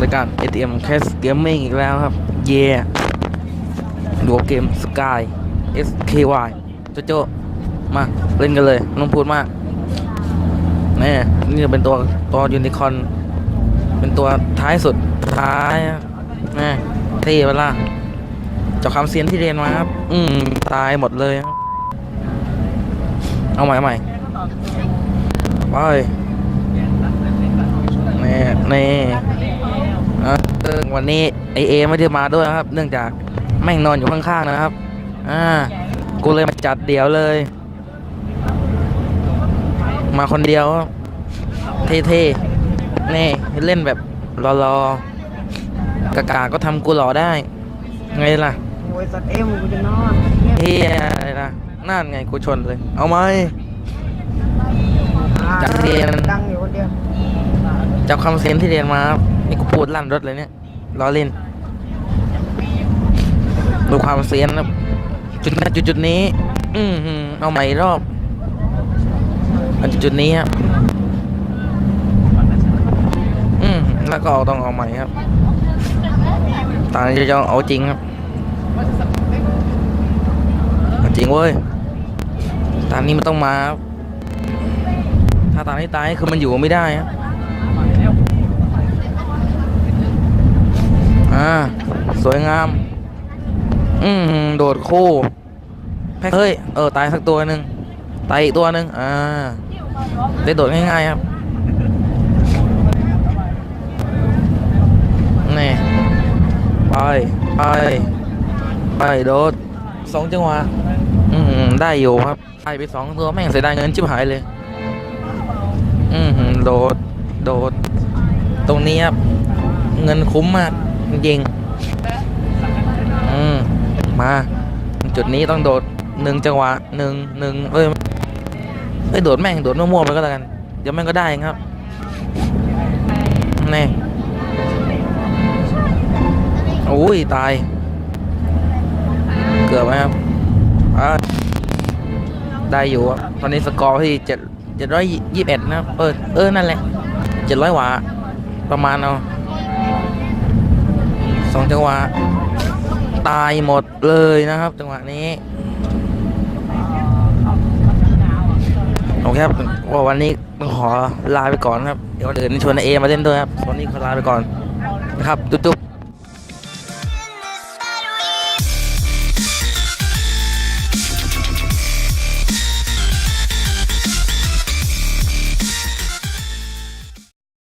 รายการ ATM Cash Gaming อีกแล้วครับ เย่ดูเกม Sky SKY โจโจมา เล่นกันเลยไม่ต้องพูดมากแน่นี่จะเป็นตัวตัวยูนิคอน เป็นตัวท้ายสุดท้ายแนี่เท่เวล่ะเจากคำเซียนที่เรียนมาครับ อืม ตายหมดเลย เอาใหม่เอาใหม่ไปแนี่นี่อะ ซึ่งวันนี้ไอเอไม่ได้มาด้วยครับ เนื่องจากแม่งนอนอยู่ข้างๆนะครับ อ่า กูเลยมาจัดเดี่ยวเลย มาคนเดียวครับเท่ๆ นี่เล่นแบบรอๆกากาก็ทำกูหล่อได้ ไงล่ะโอ้ยสัตว์เอ็มกูจะนอนเงียบเฮียอะไรนะนั่นไงกูชนเลย เอาไหมอ่าจัดเรียน ดังอยู่คนเดียวจับคำเซนที่เรียนมาครับนี่กูพูดลั่นรถเลยเนี่ย ล้อเล่น ดูความเซียนครับจุดนั้นจุดจุดนี้ อืเอาใหม่รอบอันจุดจุดนี้ครับอืมแล้วก็ต้องเอาใหม่ครับตอนนี้จะเอาจริงครับจริงเว้ยตอนนี้มันต้องมา ถ้าตอนนี้ตายคือมันอยู่ไม่ได้ครับ อ่า สวยงาม อืมโดดคู่แพ็คเฮ้ย เออ ตายสักตัวหนึ่งตายอีกตัวหนึ่งอ่า ได้โดดง่ายๆครับ นี่ ไป ไป ไปโดดสองจังหวะ อืม ได้อยู่ครับไปไปสองตัวแม่งเสียดายเงินชิบหายเลย อืม โดด โดด ตรงนี้ครับ เงินคุ้มมาก จริงๆอืมมา จุดนี้ต้องโดดหนึ่งจังหวะหนึ่งหนึ่งเอ้ยเอ้ยโดดแม่งโดดมั่วๆไปก็แล้วกัน เดี๋ยวแม่งก็ได้ครับนี่โอ้ยตาย เกือบไหมครับอ่าได้อยู่ครับตอนนี้สกอร์ที่เจ็ดเจ็ดร้อยยี่สิบเอ็ดนะเออเออนั่นแหละเจ็ดร้อยหวาประมาณเอา สองจังหวะ ตายหมดเลยนะครับ จังหวะนี้โอเคครับว่าวันนี้ต้องขอลาไปก่อนครับ เดี๋ยวเดินชวนเอมาเล่นด้วยครับวันนี้ขอลาไปก่อนนะครับจุ๊บ